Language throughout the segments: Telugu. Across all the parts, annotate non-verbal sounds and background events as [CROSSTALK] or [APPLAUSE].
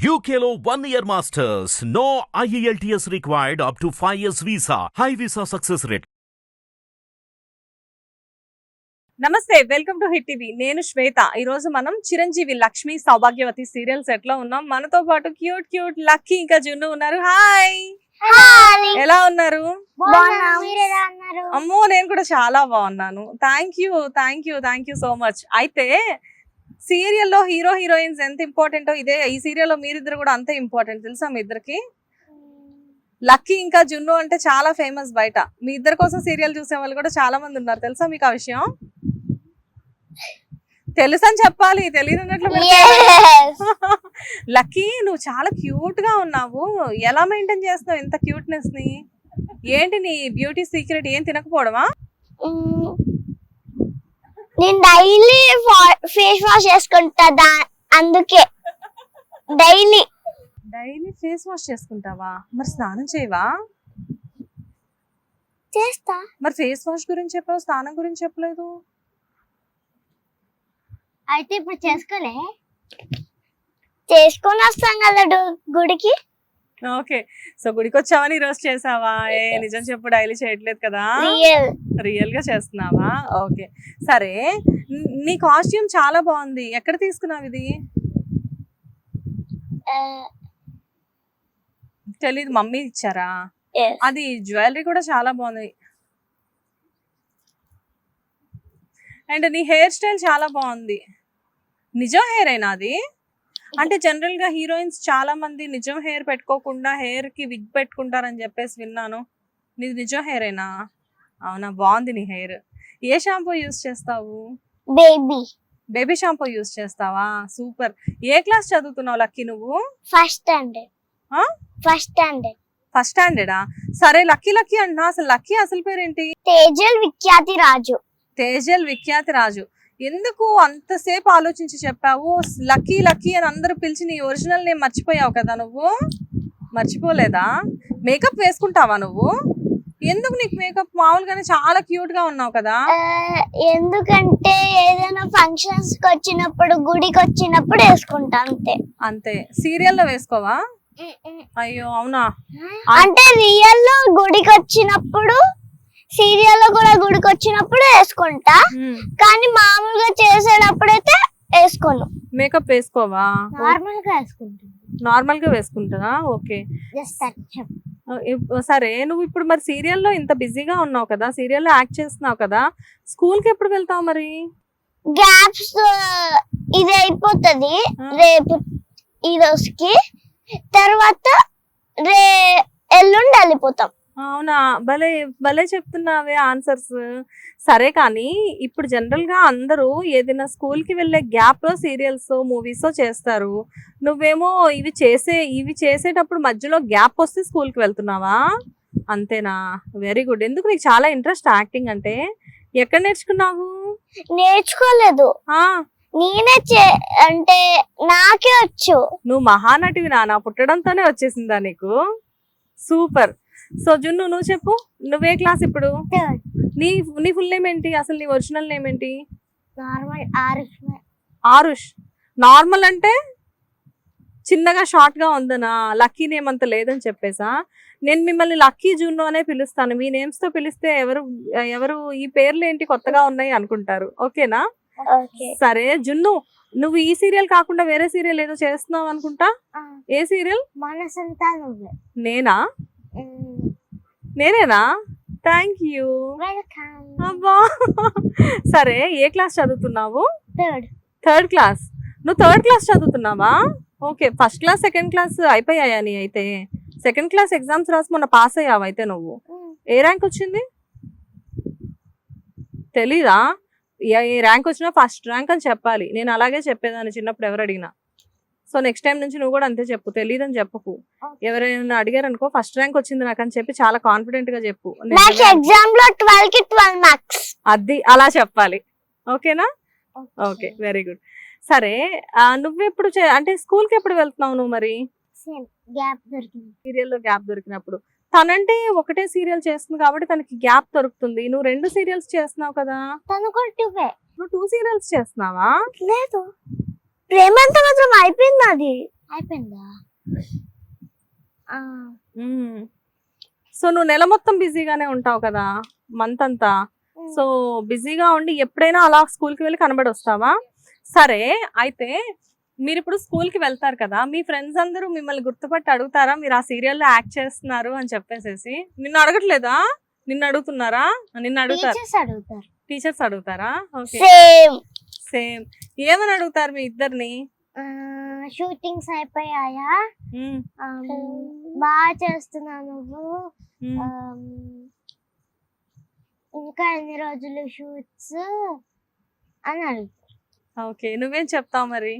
One year masters. No E IELTS required up to 5 years visa. High visa success rate. నమస్తే వెల్కమ్ టు హిట్ టీవీ నేను శ్వేత. ఈ రోజు మనం చిరంజీవి లక్ష్మి సౌభాగ్యవతి సీరియల్ సెట్లో ఉన్నాం. మనతో పాటు క్యూట్ క్యూట్ లక్కీ ఇంకా జున్ను ఉన్నారు. హాయ్ ఎలా ఉన్నారు? అమ్మో నేను కూడా చాలా బాగున్నాను. Thank you thank you thank you so much అయితే సీరియల్లో హీరో హీరోయిన్స్ ఎంత ఇంపార్టెంటో ఇదే. ఈ సీరియల్లో మీరిద్దరు కూడా అంతే ఇంపార్టెంట్. తెలుసా మీ ఇద్దరికి? లక్కీ ఇంకా జున్ను అంటే చాలా ఫేమస్ బయట. మీ ఇద్దరి కోసం సీరియల్ చూసే వాళ్ళు కూడా చాలా మంది ఉన్నారు. తెలుసా మీకు ఆ విషయం? తెలుసని చెప్పాలి. తెలియనట్లు [LAUGHS] లక్కీ నువ్వు చాలా క్యూట్గా ఉన్నావు. ఎలా మెయింటైన్ చేస్తున్నావు ఇంత క్యూట్నెస్ని ఏంటి నీ బ్యూటీ సీక్రెట్? ఏం తినకపోవడమా. నేను డైలీ ఫేస్ వాష్ చేసుకుంటా అందుకే. డైలీ డైలీ ఫేస్ వాష్ చేసుకుంటావా? మరి స్నానం చేయవా? చేస్తా. మరి ఫేస్ వాష్ గురించి చెప్పావు స్నానం గురించి చెప్పలేదు? అయితే ఇప్పుడు చేసుకోలే. చేసుకొని వస్తాం కదా గుడికి. ఓకే. సో గుడికి వచ్చావని ఈ రోజు చేసావా? ఏ నిజం చెప్పు డైలీ చేయట్లేదు కదా? రియల్గా చేస్తున్నావా? ఓకే. సరే. నీ కాస్ట్యూమ్ చాలా బాగుంది. ఎక్కడ తీసుకున్నావు ఇది? తెలీదు మమ్మీ ఇచ్చారా? అది జ్యువెలరీ కూడా చాలా బాగుంది. అండ్ నీ హెయిర్ స్టైల్ చాలా బాగుంది. నిజం హెయిర్ అయినా అది? అంటే జనరల్గా హీరోయిన్స్ చాలా మంది నిజం హెయిర్ పెట్టుకోకుండా హెయిర్కి విగ్ పెట్టుకుంటారని చెప్పేసి విన్నాను. నీది నిజం హెయిర్ అయినా అవునా బాగుంది నీ హెయిర్. ఏ షాంపూ యూస్ చేస్తావు? బేబీ. బేబీ షాంపూ యూస్ చేస్తావా? సూపర్. ఏ క్లాస్ చదువుతున్నావు లక్కీ నువ్వు? First standard. ఆ? First standard. ఫస్ట్ స్టాండర్డా? సరే లక్కీ లక్కీ అంటున్నా అసలు లక్కీ అసలు పేరేంటి? తేజల్ విఖ్యాతి రాజు. తేజల్ విఖ్యాతి రాజు. ఎందుకు అంతసేపు ఆలోచించి చెప్పావు? లక్కీ లక్కీ అని అందరూ పిలిచి నీ ఒరిజినల్ నేమ్ మర్చిపోయావు కదా నువ్వు? మర్చిపోలేదా? మేకప్ వేసుకుంటావా నువ్వు? ఎందుకు నీకు మేకప్? మామూలుగానే చాలా క్యూట్గా ఉన్నావు కదా. ఎందుకంటే ఏదైనా ఫంక్షన్స్కి వచ్చినప్పుడు గుడికి వచ్చినప్పుడు వేసుకుంటా అంతే. అంతే. సీరియల్లో వేసుకోవా? అయ్యో అవునా? అంటే రియల్లో గుడికి వచ్చినప్పుడు సీరియల్లో కూడా గుడికి వచ్చినప్పుడు వేసుకుంటా. కానీ మామూలుగా చేసేటప్పుడు అయితే వేసుకోను. మేకప్ వేసుకోవా? నార్మల్గా వేసుకుంటాను నార్మల్గా వేసుకుంటానా ఓకే సరే నువ్వు ఇప్పుడు మరి సీరియల్లో ఇంత బిజీగా ఉన్నావు కదా సీరియల్లో యాక్ట్ చేస్తున్నావు కదా స్కూల్కి ఎప్పుడు వెళ్తావు మరి? గ్యాప్స్ ఇది అయిపోతుంది. రేపు ఈ రోజుకి. తర్వాత రే ఎల్లుండి వెళ్ళిపోతాం. అవునా? భలే భలే చెప్తున్నావే ఆన్సర్స్. సరే కానీ ఇప్పుడు జనరల్గా అందరూ ఏదైనా స్కూల్కి వెళ్ళే గ్యాప్లో సీరియల్స్ మూవీస్ చేస్తారు. నువ్వేమో ఇవి చేసే ఇవి చేసేటప్పుడు మధ్యలో గ్యాప్ వస్తే స్కూల్కి వెళ్తున్నావా? అంతేనా? Very good. ఎందుకు నీకు చాలా ఇంట్రెస్ట్ యాక్టింగ్ అంటే? ఎక్కడ నేర్చుకున్నావు? నేర్చుకోలేదు. ఆ. నేనే చే అంటే నాకే వచ్చు. నువ్వు మహానటివి నాన్న పుట్టడంతోనే వచ్చేసిందా నీకు? సూపర్. సో జున్ను నువ్వు చెప్పు. నువ్వే క్లాస్ ఇప్పుడు? నీ నీ ఫుల్ నేమ్ ఏంటి? అసలు నీ ఒరిజినల్ నేమ్ ఏంటి? నార్మల్ ఆరుష్ నార్మల్ అంటే చిన్నగా షార్ట్గా ఉందనా? లక్కీ నేమ్ అంత లేదని చెప్పేసా? నేను మిమ్మల్ని లక్కీ జున్ను అనే పిలుస్తాను. మీ నేమ్స్తో పిలిస్తే ఎవరు ఎవరు ఈ పేర్లు ఏంటి? కొత్తగా ఉన్నాయి అనుకుంటారు. ఓకేనా? ఓకే. సరే జున్ను నువ్వు ఈ సీరియల్ కాకుండా వేరే సీరియల్ ఏదో చేస్తున్నావు అనుకుంటా? ఏ సీరియల్? నేనా? నేనేనా? థ్యాంక్ యూ అబ్బా. సరే ఏ క్లాస్ చదువుతున్నావు? థర్డ్ థర్డ్ క్లాస్ నువ్వు థర్డ్ క్లాస్ చదువుతున్నావా? Okay first class second class అయిపోయాయా నీ అయితే? సెకండ్ క్లాస్ ఎగ్జామ్స్ రాసి మొన్న పాస్ అయ్యావు అయితే నువ్వు? ఏ ర్యాంక్ వచ్చింది? తెలీదా? ఏ ర్యాంక్ వచ్చినా ఫస్ట్ ర్యాంక్ అని చెప్పాలి. నేను అలాగే చెప్పేదాన్ని చిన్నప్పుడు ఎవరు అడిగినా. సో నెక్స్ట్ టైం నుంచి నువ్వు కూడా అంతే చెప్పు. తెలియదని చెప్పకు. ఎవరైనా అడిగారు అనుకో ఫస్ట్ ర్యాంక్ వచ్చింది నాకు అని చెప్పి చాలా కాన్ఫిడెంట్గా చెప్పు. ఎగ్జామ్లో ట్వెల్వ్కి ట్వెల్వ్ మార్క్స్ అది అలా చెప్పాలి. ఓకేనా? ఓకే వెరీ గుడ్ సరే నువ్వెప్పుడు చే- అంటే స్కూల్కి ఎప్పుడు వెళ్తున్నావు నువ్వు మరి? గ్యాప్ దొరికింది. సీరియల్లో గ్యాప్ దొరికినప్పుడు. తనంటే ఒకటే సీరియల్ చేస్తుంది కాబట్టి తనకి గ్యాప్ దొరుకుతుంది. నువ్వు రెండు సీరియల్స్ చేస్తున్నావు కదా? తను కూడా టూవే నువ్వు టూ సీరియల్స్ చేస్తున్నావా? లేదు. ప్రేమ అంతా మాత్రం అయిపోయింది అది? అయిపోయిందా? ఆ, సో నువ్వు నెల మొత్తం బిజీగానే ఉంటావు కదా మంత్ అంతా. సో బిజీగా ఉండి ఎప్పుడైనా అలా స్కూల్కి వెళ్ళి కనబడి వస్తావా సరే అయితే మీరు ఇప్పుడు స్కూల్కి వెళ్తారు కదా మీ ఫ్రెండ్స్ అందరూ మిమ్మల్ని గుర్తుపట్టి అడుగుతారా? మీరు ఆ సీరియల్లో యాక్ట్ చేస్తున్నారు అని చెప్పేసేసి. నిన్ను అడగట్లేదా? నిన్ను అడుగుతున్నారా? నిన్ను అడుగుతారు. టీచర్స్ అడుగుతారు. టీచర్స్ అడుగుతారా? ఓకే సేమ్ సేమ్ ఏమని అడుగుతారు మీ ఇద్దరిని? షూటింగ్స్ అయిపోయాయా? బాగా చేస్తున్నావు నువ్వు. ఇంకా ఎన్ని రోజులు షూట్స్ అని అడుగుతా ఓకే నువ్వేం చెప్తావు మరి?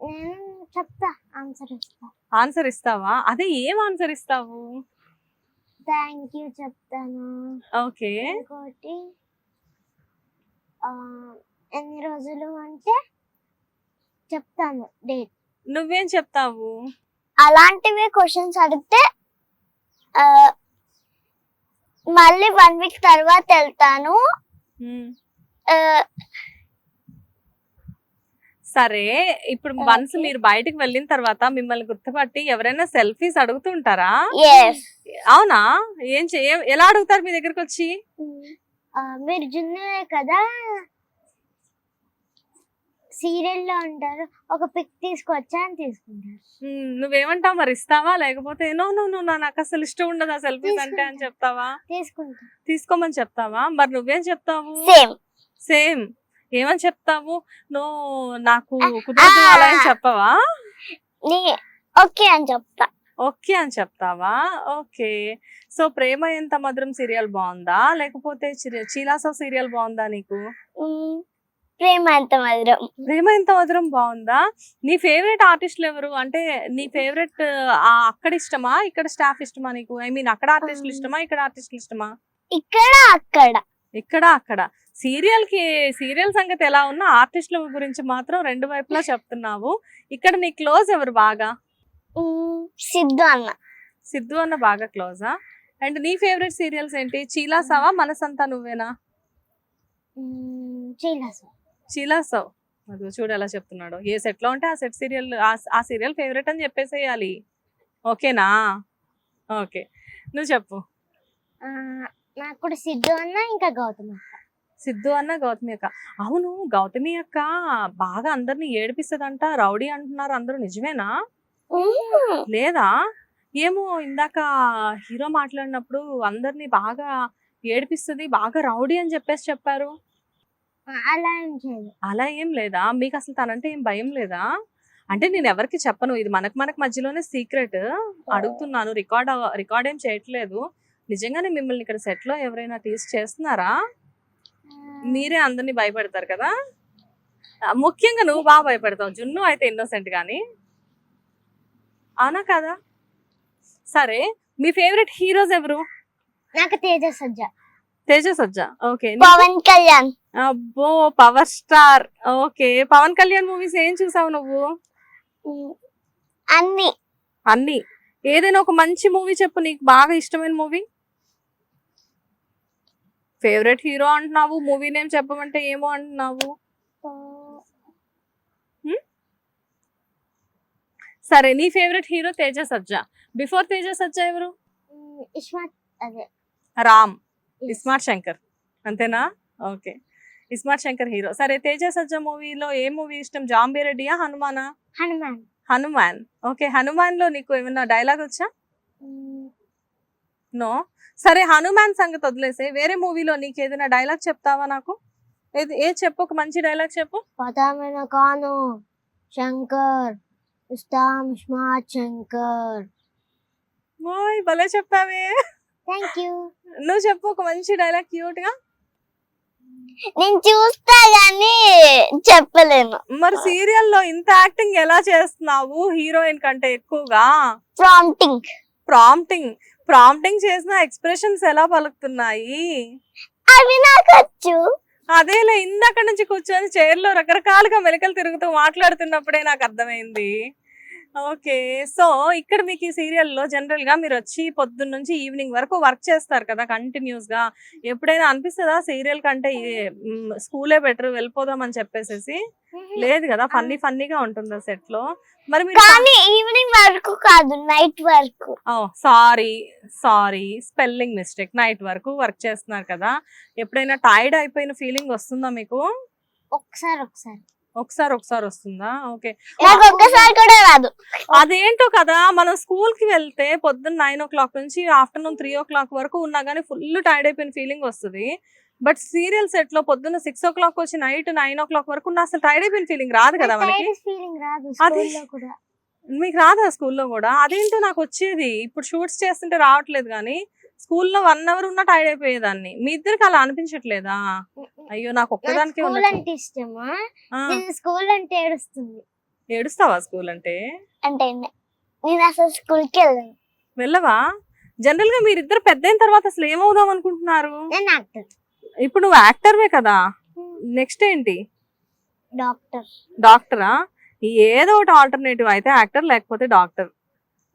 నేను చెప్తా ఆన్సర్ ఇస్తా. ఆన్సర్ ఇస్తావా? అదే ఏం ఆన్సర్ ఇస్తావు? థ్యాంక్ యూ చెప్తాను. ఓకే. ఇంకోటి ఎన్ని రోజులు అంటే చెప్తాను డేట్. నువ్వేం చెప్తావు? అలాంటివి క్వశ్చన్స్ అడిగితే మళ్ళీ వన్ వీక్ తర్వాత వెళ్తాను. సరే ఇప్పుడు. వన్స్ మీరు బయటికి వెళ్ళిన తర్వాత మిమ్మల్ని గుర్తుపట్టి ఎవరైనా సెల్ఫీస్ అడుగుతుంటారా? అవునా? ఏం చే ఏ- ఎలా అడుగుతారు మీ దగ్గరకు వచ్చి మీరు జున్నులే కదా సీరియల్లో ఉంటారు ఒక పిక్ తీసుకొచ్చా అని తీసుకుంటారు. నువ్వేమంటావు మరి? ఇస్తావా? లేకపోతే నో నో నో నాకు అసలు ఇష్టం ఉండదు ఆ సెల్ఫీస్ అంటే అని. చెప్తావా? తీసుకుంటా. తీసుకోమని చెప్తావా? మరి నువ్వేం చెప్తావు? సేమ్. సేమ్. ఏమని చెప్తావు? నో నాకు కుదరదు అలా ఏం చెప్పవా? ఓకే అని చెప్తా. ఓకే అని చెప్తావా? ఓకే. సో ప్రేమ ఎంత మధురం సీరియల్ బాగుందా? లేకపోతే చీలాసో సీరియల్ బాగుందా నీకు. ప్రేమ ఎంత మధురం ప్రేమ ఎంత మధురం బాగుందా? నీ ఫేవరెట్ ఆర్టిస్టులు ఎవరు? అంటే నీ ఫేవరెట్ అక్కడ ఇష్టమా? ఇక్కడ స్టాఫ్ ఇష్టమా నీకు? ఐ మీన్ అక్కడ ఆర్టిస్టులు ఇష్టమా? ఇక్కడ ఆర్టిస్టులు ఇష్టమా? ఇక్కడ అక్కడ. ఇక్కడ అక్కడ. సీరియల్కి సీరియల్ సంగతి ఎలా ఉన్నా ఆర్టిస్టుల గురించి మాత్రం రెండు వైపులా చెప్తున్నావు. ఇక్కడ నీ క్లోజ్ ఎవరు బాగా. సిద్ధు అన్న. సిద్ధు అన్న బాగా క్లోజా? అండ్ నీ ఫేవరెట్ సీరియల్స్ ఏంటి? చీలాసావా మనసంతా నువ్వేనా. చీలాసు చీలాసావు. అది చూడు ఎలా చెప్తున్నాడు. ఏ సెట్లో ఉంటే ఆ సెట్ సీరియల్ ఆ సీరియల్ ఫేవరెట్ అని చెప్పేసేయాలి. ఓకేనా? ఓకే. నువ్వు చెప్పు. నాకు కూడా సిద్ధు అన్న ఇంకా గౌతమ్ అక్క. సిద్ధు అన్న గౌతమి అక్క. అవును గౌతమి అక్క బాగా అందరిని ఏడిపిస్తుందంట. రౌడీ అంటున్నారు అందరూ. నిజమేనా. లేదా? ఏమో ఇందాక హీరో మాట్లాడినప్పుడు అందరినీ బాగా ఏడిపిస్తుంది బాగా రౌడీ అని చెప్పేసి చెప్పారు. అలా ఏం చేయదు. అలా ఏం లేదా? మీకు అసలు తనంటే ఏం భయం లేదా? అంటే నేను ఎవరికి చెప్పను. ఇది మనకు మనకు మధ్యలోనే సీక్రెట్. అడుగుతున్నాను. రికార్డ్ రికార్డ్ ఏం చేయట్లేదు. నిజంగానే మిమ్మల్ని ఇక్కడ సెట్లో ఎవరైనా టీస్ చేస్తున్నారా? మీరే అందరినీ భయపెడతారు కదా? ముఖ్యంగా నువ్వు బాగా భయపెడతావు. జున్ను అయితే ఇన్నోసెంట్ కానీ అవునా కదా? సరే. మీ ఫేవరెట్ హీరోస్ ఎవరు? నాకు తేజ సజ్జ. తేజ సజ్జా. ఓకే. పవన్ కళ్యాణ్. అబ్బో power star okay Pawan Kalyan movies ఏం చూసావు నువ్వు. అన్ని. అన్ని. ఏదైనా ఒక మంచి మూవీ చెప్పు నీకు బాగా ఇష్టమైన మూవీ ఫేవరెట్ హీరో అంటున్నావు మూవీ నేమ్ చెప్పమంటే ఏమో అంటున్నావు? సరే నీ favourite hero Teja Sajja. Before Teja Sajja ఎవరు? రామ్. ఇస్మార్ట్ శంకర్. అంతేనా? Okay iSmart Shankar hero. సరే తేజ సజ్జా మూవీలో ఏ మూవీ ఇష్టం? జాంబీ రెడ్డియా హనుమానా? హనుమాన్. హనుమాన్. ఓకే హనుమాన్లో నీకు ఏమన్నా డైలాగ్ వచ్చా. నో. సరే హనుమాన్ సంగతి వదిలేసే వేరే మూవీలో నీకు ఏదైనా డైలాగ్ చెప్తావా నాకు? ఏది ఏ చెప్పు ఒక మంచి డైలాగ్ చెప్పు. పదామైన కాను శంకర్. ఇస్తాం స్మార్ట్ శంకర్. ఓయ్ భలే చెప్పావే. థ్యాంక్ యూ నువ్వు చెప్పు ఒక మంచి డైలాగ్ క్యూట్గా నేను చూస్తా గానీ చెప్పలేను. మరి సీరియల్లో ఇంత యాక్టింగ్ ఎలా చేస్తున్నావు హీరోయిన్ కంటే ఎక్కువగా? ప్రాంప్టింగ్ ప్రాంప్టింగ్ ప్రాంప్టింగ్ చేసిన ఎక్స్ప్రెషన్స్ ఎలా పలుకుతున్నాయి? అవి నాకు వచ్చు. అదేలే ఇందాక నుంచి కూర్చొని చైర్లో రకరకాలుగా మెలకలు తిరుగుతూ మాట్లాడుతున్నప్పుడే నాకు అర్థమైంది. ఓకే. సో ఇక్కడ మీకు ఈ సీరియల్లో జనరల్గా మీరు వచ్చి పొద్దున్న నుంచి ఈవినింగ్ వరకు వర్క్ చేస్తారు కదా కంటిన్యూస్గా ఎప్పుడైనా అనిపిస్తుందా సీరియల్ కంటే స్కూలే బెటర్ వెళ్ళిపోదాం అని చెప్పేసేసి లేదు కదా ఫన్నీ ఫన్నీగా ఉంటుందా సెట్లో మరి మీరు కానీ ఈవినింగ్ వరకు కాదు నైట్ వరకు. Sorry sorry spelling mistake. Night వరకు వర్క్ చేస్తున్నారు కదా. ఎప్పుడైనా టైర్డ్ అయిపోయిన ఫీలింగ్ వస్తుందా మీకు? ఒకసారి ఒకసారి. ఒకసారి ఒకసారి వస్తుందా? ఓకే. నాకు ఒక్కసారి కూడా రాదు. అదేంటో కదా మనం స్కూల్కి వెళ్తే పొద్దున్న నైన్ ఓ క్లాక్ నుంచి ఆఫ్టర్నూన్ త్రీ ఓ క్లాక్ వరకు ఉన్నా కానీ ఫుల్ టైర్డ్ అయిపోయిన ఫీలింగ్ వస్తుంది. బట్ సీరియల్ సెట్లో పొద్దున్న సిక్స్ ఓ క్లాక్ వచ్చి నైట్ నైన్ ఓ క్లాక్ వరకు అసలు టైర్డ్ అయిపోయిన ఫీలింగ్ రాదు కదా మనకి? అది- మీకు రాదా స్కూల్లో కూడా? అదేంటో నాకు వచ్చేది. ఇప్పుడు షూట్స్ చేస్తుంటే రావట్లేదు కానీ స్కూల్లో వన్ అవర్ ఉన్న టైర్డ్ అయిపోయేదాన్ని. మీ ఇద్దరికి అలా అనిపించట్లేదా? అయ్యో నాకు ఒక్కదానికే స్కూల్ అంటే ఇష్టమా? స్కూల్ అంటే ఏడుస్తుంది. ఏడుస్తావా స్కూల్ అంటే? అంటే నేను అసలు స్కూల్కి వెళ్ళాను. వెళ్ళవా? జనరల్గా మీరిద్దరు పెద్ద అయిన తర్వాత అసలు ఏమవుదాం అనుకుంటున్నారు? ఇప్పుడు నువ్వు యాక్టర్వే కదా? నెక్స్ట్ ఏంటి? డాక్టర్. డాక్టరా? ఏదో ఒకటి ఆల్టర్నేటివ్ అయితే యాక్టర్ లేకపోతే డాక్టర్.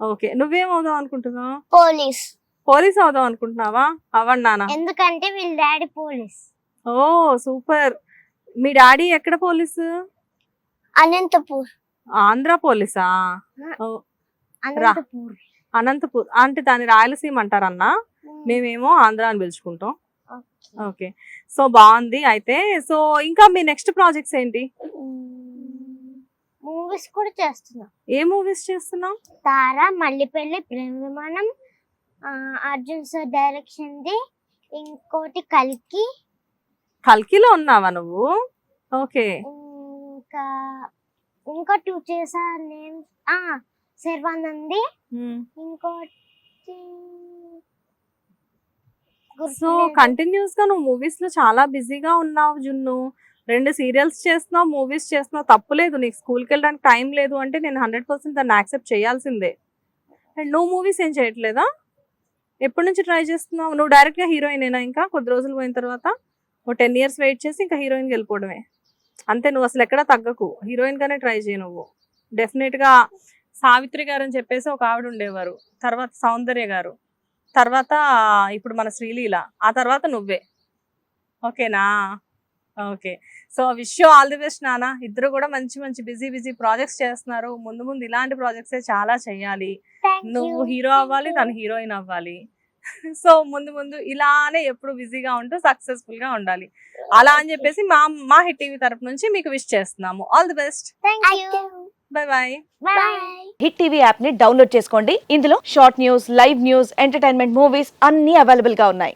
ఓకే నువ్వేం అవుదాం అనుకుంటున్నావు? పోలీస్. పోలీస్ అవుదాం అనుకుంటున్నావా? అవ్వండి నాన్న. ఎందుకంటే వీళ్ళ డాడీ పోలీస్. ఓ సూపర్. మీ డాడీ ఎక్కడ పోలీసు? అనంతపూర్. ఆంధ్ర పోలీసా? ఓ, అనంతపూర్. అనంతపూర్. అంటే దాని రాయలసీమ అంటారన్నా? మేమేమో ఆంధ్ర అని పిలుచుకుంటాం. ఓకే. సో బాగుంది అయితే. సో ఇంకా మీ నెక్స్ట్ ప్రాజెక్ట్స్ ఏంటి? మూవీస్ కూడా చేస్తున్నా. ఏ మూవీస్ చేస్తున్నావు తారా మల్లిపల్లి ప్రేమ విమానం అర్జున్ సార్ డైరెక్షన్ ది ఇంకోటి కల్కి. కల్కిలో ఉన్నావా నువ్వు? ఓకే. ఇంకా ఇంకా టూ చేసా నేమ్ ఆ శర్వానంది. ఇంకోటి సో. కంటిన్యూస్గా నువ్వు మూవీస్లో చాలా బిజీగా ఉన్నావు జున్ను. రెండు సీరియల్స్ చేస్తున్నావు మూవీస్ చేస్తున్నావు. తప్పులేదు నీకు స్కూల్కి వెళ్ళడానికి టైం లేదు అంటే నేను హండ్రెడ్ పర్సెంట్ దాన్ని యాక్సెప్ట్ చేయాల్సిందే. అండ్ నువ్వు మూవీస్ ఏం చేయట్లేదా? ఎప్పటి నుంచి ట్రై చేస్తున్నావు? నువ్వు డైరెక్ట్గా హీరోయినేనా ఇంకా? కొద్ది రోజులు పోయిన తర్వాత ఓ టెన్ ఇయర్స్ వెయిట్ చేసి ఇంకా హీరోయిన్కి వెళ్ళిపోవడమే. అంతే నువ్వు అసలు ఎక్కడా తగ్గకు. హీరోయిన్గానే ట్రై చేయి నువ్వు. డెఫినెట్గా సావిత్రి గారు అని చెప్పేసి ఒక ఆవిడ ఉండేవారు. తర్వాత సౌందర్య గారు. తర్వాత ఇప్పుడు మన శ్రీలీల. ఆ తర్వాత నువ్వే. ఓకేనా? Okay. So wish you all the best నాన్న ఇద్దరు కూడా మంచి మంచి బిజీ బిజీ ప్రాజెక్ట్స్ చేస్తున్నారు. ముందు ముందు ఇలాంటి ప్రాజెక్ట్స్ చాలా చేయాలి. నువ్వు. హీరో అవ్వాలి. తను హీరోయిన్ అవ్వాలి. [LAUGHS] సో ముందు ముందు ఇలానే ఎప్పుడు బిజీగా ఉంటూ సక్సెస్ఫుల్గా ఉండాలి. అలా అని చెప్పేసి మా మా హిట్ టీవీ తరపు నుంచి మీకు విష్ చేస్తున్నాము. All the best. Bye bye. Hit TV యాప్ని డౌన్లోడ్ చేసుకోండి. ఇందులో short news live news entertainment movies అన్ని అవైలబుల్గా ఉన్నాయి.